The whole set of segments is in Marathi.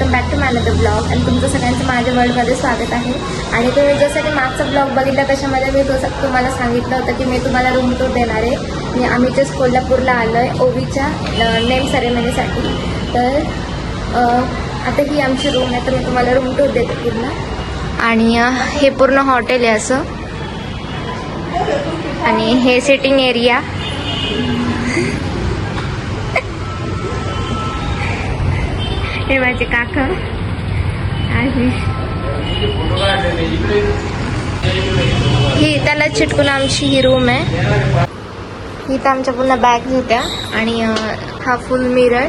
Welcome back to another blog आणि तुमचं सगळ्यांचं माझ्या वर्ल्डमध्ये स्वागत आहे. आणि तुम्ही जसं की मागचा ब्लॉग बघितला त्याच्यामध्ये मी तसं तुम्हाला सांगितलं होतं की मी तुम्हाला रूम टूर देणार आहे. मी आम्ही जस्ट कोल्हापूरला आलो आहे ओवीच्या नेम सेरेमनीसाठी तर आता ही आमची रूम आहे तर मी तुम्हाला रूम टूर देते पूर्ण. आणि हे पूर्ण हॉटेल आहे असं. आणि हे सिटिंग एरिया हे माझे काका. आणि ही त्याला चिटकून आमची ही रूम आहे. ही तर आमच्या पूर्ण बॅग होत्या. आणि हा फुल मिरर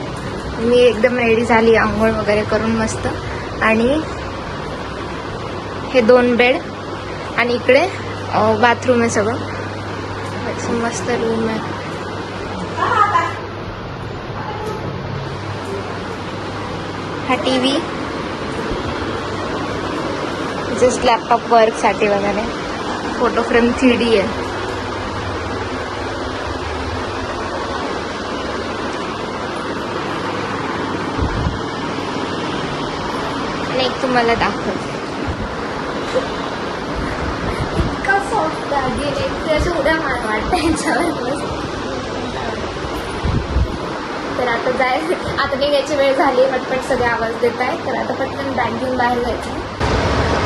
मी एकदम रेडी झाली आंघोळ वगैरे करून मस्त. आणि हे दोन बेड आणि इकडे बाथरूम आहे सगळं. मस्त रूम आहे. हा टी व्ही जस्ट लॅपटॉप वर्कसाठी वगैरे. फोटो फ्रेम थ्री डी आहे. आणि एक तुम्हाला दाखवते. इतका सॉफ्ट आहे. ते असं उड्या मार वाटतं याच्यावर. तर आता जाय आता निघायची वेळ झाली पटपट सगळे आवाज देत आहे तर आता पटकन बॅग घेऊन बाहेर जायचं.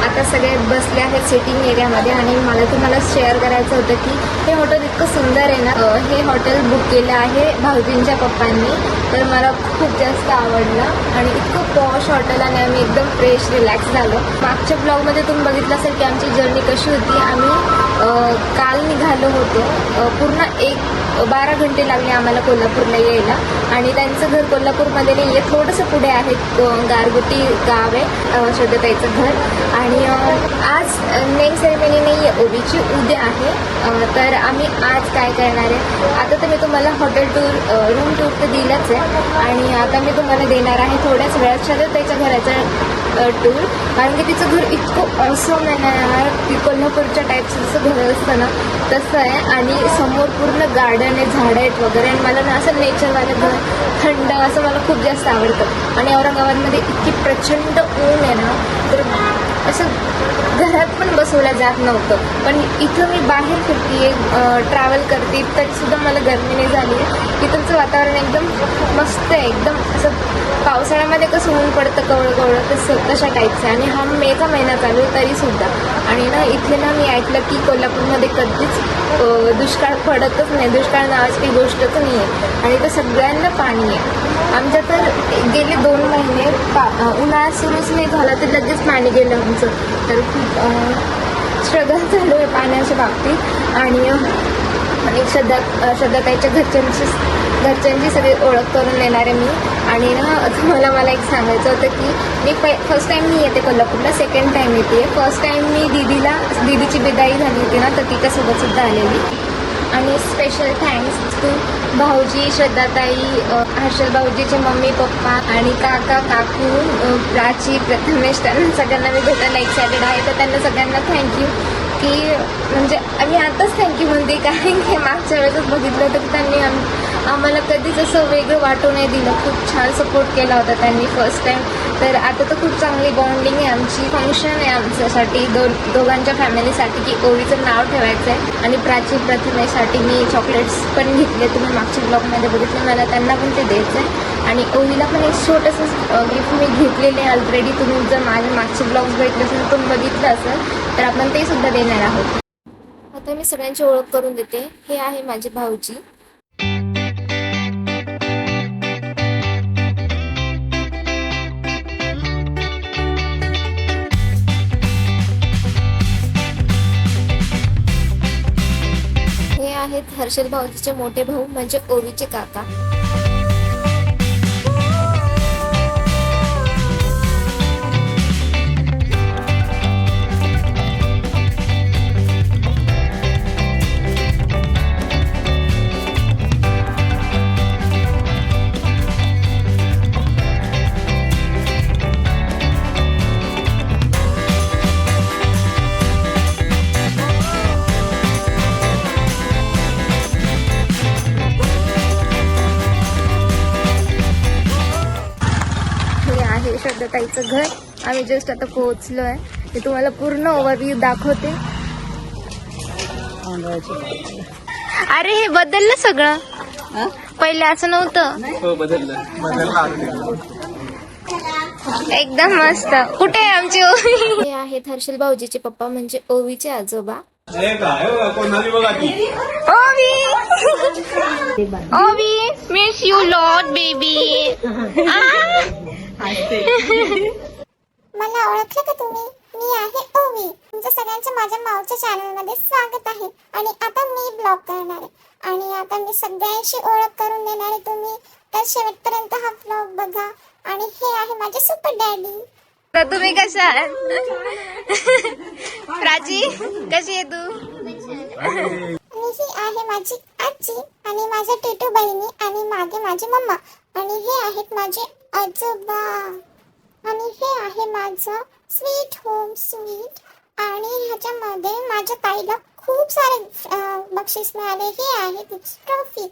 आता सगळे बसले आहेत सिटिंग एरियामध्ये आणि मला तुम्हाला शेअर करायचं होतं की हे हॉटेल इतकं सुंदर आहे ना. हे हॉटेल बुक केलं आहे भाऊजींच्या पप्पांनी. तर मला खूप जास्त आवडलं आणि इतकं पॉश हॉटेल आणि आम्ही एकदम फ्रेश रिलॅक्स झालो. मागच्या ब्लॉगमध्ये तुम्ही बघितलं असेल की आमची जर्नी कशी होती. आम्ही काल निघालो होतो. पूर्ण एक बारा घंटे लागले आम्हाला कोल्हापूरला यायला. आणि त्यांचं घर कोल्हापूरमध्ये नाही आहे थोडंसं पुढे आहे गारगुटी गाव आहे शोधताईचं घर. आणि आज नेम सेरेमनी नाही आहे ओबीची उद्या आहे. तर आम्ही आज काय करणार आहे? आता तर मी तुम्हाला हॉटेल टूर रूम टूर तर दिलंच आहे. आणि आता मी तुम्हाला देणार आहे थोड्याच वेळात. शोधताईच्या घराचं टूर कारण की तिचं घर इतकं ऑसम आहे ना यार. की कोल्हापूरच्या टाईपचं जसं घर असतं ना तसं आहे. आणि समोर पूर्ण गार्डन आहे झाडं आहेत वगैरे. आणि मला ना असं नेचरवालं घर थंड असं मला खूप जास्त आवडतं. आणि औरंगाबादमध्ये इतकी प्रचंड ऊन आहे ना तर असं घरात पण बसवलं जात नव्हतं. पण इथं मी बाहेर फिरते ट्रॅव्हल करते तरीसुद्धा मला गरमी नाही झाली आहे वातावरण एकदम मस्त आहे. एकदम असं पावसाळ्यामध्ये कसं ऊन पडतं कवळं कवळं तसं तशा टाईपचं आहे. आणि हा मेचा महिना चालू आहे तरीसुद्धा. आणि ना इथे ना मी ऐकलं की कोल्हापूरमध्ये कधीच दुष्काळ पडतच नाही. दुष्काळ नावाची काही गोष्टच नाही आहे आणि इथं सगळ्यांना पाणी आहे. आमच्या तर गेले दोन महिने पा उन्हाळा सुरूच नाही झाला तर लगेच पाणी गेलं आमचं. तर खूप स्ट्रगल झालं आहे पाण्याच्या बाबतीत. आणि अ, श्रद्धा श्रद्धाताईच्या घरच्यांची घरच्यांची सगळी ओळख करून देणार आहे मी. आणि ना तुम्हाला मला एक सांगायचं होतं की मी प फर्स्ट टाईम मी येते कोल्हापूरला सेकंड टाईम येते. फर्स्ट टाईम मी दीदीला दीदीची बिदाई झाली होती ना तर तिच्यासोबत सुद्धा आलेली. आणि स्पेशल थँक्स टू भाऊजी श्रद्धाताई हर्षल भाऊजीचे मम्मी पप्पा आणि काका काकू प्राची प्रथमेश त्यांना सगळ्यांना मी भेटायला एक्सायटेड आहे. तर त्यांना सगळ्यांना थँक्यू की म्हणजे आम्ही आताच थँक्यू म्हणते कारण की मागच्या वेळेसच बघितलं होतं की त्यांनी आम आम्हाला कधीच असं वेगळं वाटू नाही दिलं. खूप छान सपोर्ट केला होता त्यांनी फर्स्ट टाईम तर आता तर खूप चांगली बॉन्डिंग आहे आमची. फंक्शन आहे आमच्यासाठी. दोन दोघांच्या फॅमिलीसाठी की ओवीचं नाव ठेवायचं आहे. आणि प्राची प्रतिमेसाठी मी चॉकलेट्स पण घेतले तुम्ही मागच्या ब्लॉगमध्ये बघितले. मला त्यांना पण ते द्यायचं आहे. आणि ओवीला पण एक छोटंसं गिफ्ट मी घेतलेले आहे ऑलरेडी तुम्ही जर माझे मागचे ब्लॉग्स बघितले असेल पण बघितलं असेल तर आपण ते सुद्धा देणार आहोत. आता मी सगळ्यांची ओळख करून देते. हे आहे माझे भाऊजी. हर्षद हर्षल भाऊजीचे मोठे भाऊ म्हणजे ओवीचे काका. ताईचं घर. आम्ही जस्ट आता पोहोचलो आहे मी तुम्हाला पूर्ण ओव्हरव्ह्यू दाखवते. अरे हे बदललं सगळं. पहिले असं नव्हतं. हो बदललं. बदललं एकदम मस्त. कुठे आहे आमची ओवी हे आहेत हर्षल भाऊजीचे पप्पा म्हणजे ओवीचे आजोबा. हे ती? ओवी! ओवी मिस यू लॉट बेबी मला ओळखलं का तुम्ही? मी आहे ओवी. तुमचं सगळ्यांचं माझ्या मावच्या चॅनलमध्ये स्वागत आहे. आणि आता मी ब्लॉग करणार आहे. आणि आता मी सगळ्यांशी ओळख करून देणार आहे तुम्ही. तर शेवटपर्यंत हा ब्लॉग बघा. आणि हे आहे माझे सुपर डॅडी तर तुम्ही कशा आहात? प्राची कशी आहे तू? आणि ही आहे माझी आजी आणि माझ्या टेटू बहिणी आणि मागे माझी मम्मा. आणि हे आहेत माझे आजोबा. आणि हे आहे माझं स्वीट होम स्वीट आणि ह्याच्यामध्ये माझ्या ताईला खूप सारे बक्षीस मिळाले. हे आहे तिची ट्रॉफी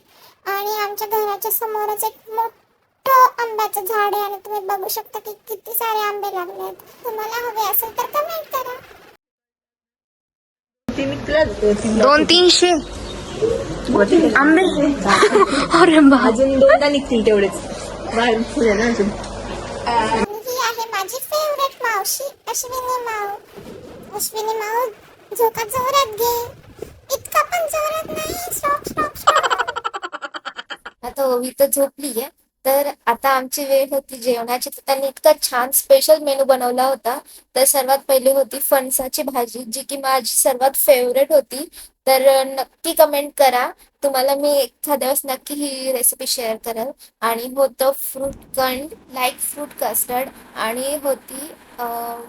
आणि आमच्या घराच्या समोरच एक मोठं आंब्याचं झाड आहे. आणि तुम्ही बघू शकता की किती सारे आंबे लागले आहेत. तुम्हाला हवे असेल तर कमेंट करा. दोन तीनशे. आंबे. अरे अजून दोनदा निघतील तेवढेच. बाहेर ना अजून. ही आहे माझी फेवरेट मावशी अश्विनी माऊ. अश्विनी माऊ झोका जोरात घे. इतका पण जोरात नाही स्टॉप स्टॉप स्टॉप. आता ओवी तर झोपली आहे तर आता आमची वेळ होती जेवणाची. तर त्यांनी इतका छान स्पेशल मेनू बनवला होता. तर सर्वात पहिली होती फणसाची भाजी जी की माझी सर्वात फेवरेट होती. तर नक्की कमेंट करा. तुम्हाला मी एखाद्या वेळेस नक्की ही रेसिपी शेअर करेल. आणि होतं फ्रूट कंड लाईक फ्रूट कस्टर्ड आणि होती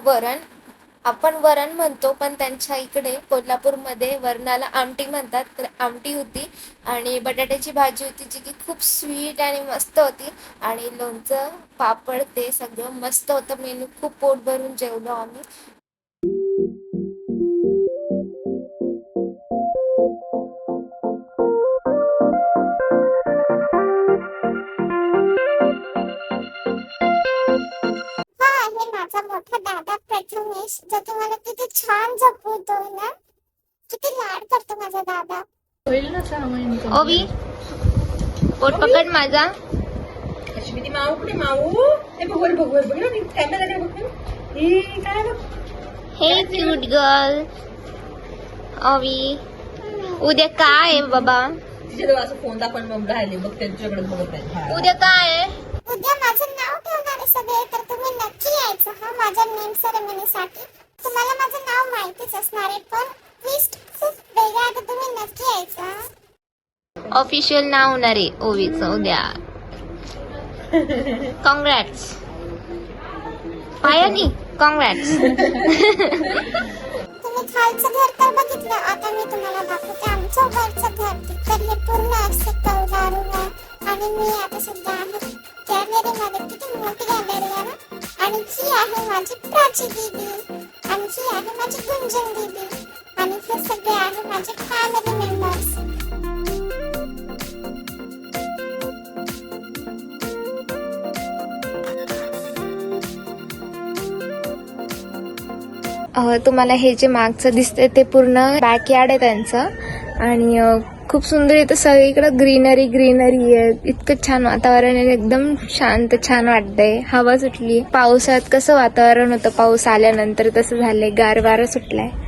वरण. आपण वरण म्हणतो पण त्यांच्या इकडे कोल्हापूरमध्ये वरणाला आमटी म्हणतात. तर आमटी होती आणि बटाट्याची भाजी होती जी की खूप स्वीट आणि मस्त होती. आणि लोणचं पापड ते सगळं मस्त होतं. मेनू खूप पोट भरून जेवलो आम्ही. मोठा दादा प्रथमेश जो तुम्हाला किती छान जपवतो ना किती लाड करतो माझा दादा। होईल ना सहा महिने ओवी पोट पकड माझा। अश्विनी माऊ कुठे माऊ? हे बघ वर बघ वर बघ ना कॅमेरा बघ ना. हे काय बघ हे क्यूट गर्ल ओवी उद्या काय आहे बाबा? तिच्याजवळ असं फ़ोन आपण मग राहिले बघ त्यांच्याकडे बघत आहे उद्या काय आहे? उद्या माझं सगळे तर तुम्ही नक्की यायचं. हा माझ्या नेम सेरेमनीसाठी तुम्हाला माझं नाव माहितीच असणार आहे पण ट्विस्ट खूप वेगळा तर तुम्ही नक्की यायचं. हा. ऑफिशियल नाव होणार आहे ओवीचं उद्या कॉंग्रॅट्स पायानी कॉंग्रॅट्स तुम्ही खालचं घर तर बघितलं आता मी तुम्हाला दाखवते. आमचं वरचं घर तर हे पूर्ण असं कौलारू आणि मी आता सध्या आहे. गॅलरी मध्ये किती मोठी गॅलरी आहे ना? आणि ही आहे माझी प्राची दीदी. आणि ही आहे माझी गुंजन दीदी. आणि हे सगळे आहे माझे फॅमिली मेंबर्स तुम्हाला हे जे मागचं दिसतंय ते पूर्ण बॅकयार्ड आहे त्यांचं. आणि खूप सुंदर इथं सगळीकडे ग्रीनरी ग्रीनरी आहे. इतकं छान वातावरण आहे. एकदम शांत छान वाटतंय. हवा सुटली. पावसात कसं वातावरण होतं? पाऊस आल्यानंतर तसं झालंय. गार वारा सुटलाय.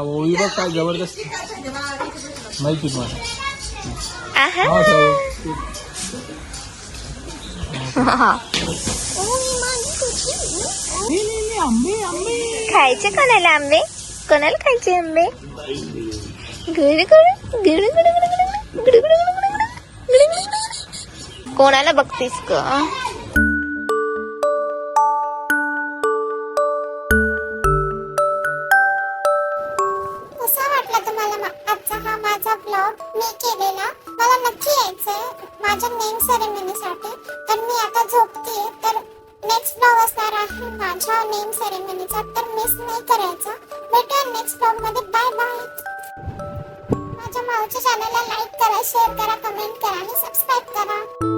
ओळी बघ काय जबरदस्त? माहिती. हा ठेव. खायचे कोणाला आंबे? कोणाला खायचे आंबे? गुड गुड गुड आहे नेम सेरेमनीचा तर मिस नाही करायचा. भेटूया नेक्स्ट ब्लॉगमध्ये बाय बाय माझ्या मावच्या चॅनलला लाईक करा शेअर करा कमेंट करा आणि सबस्क्राईब करा.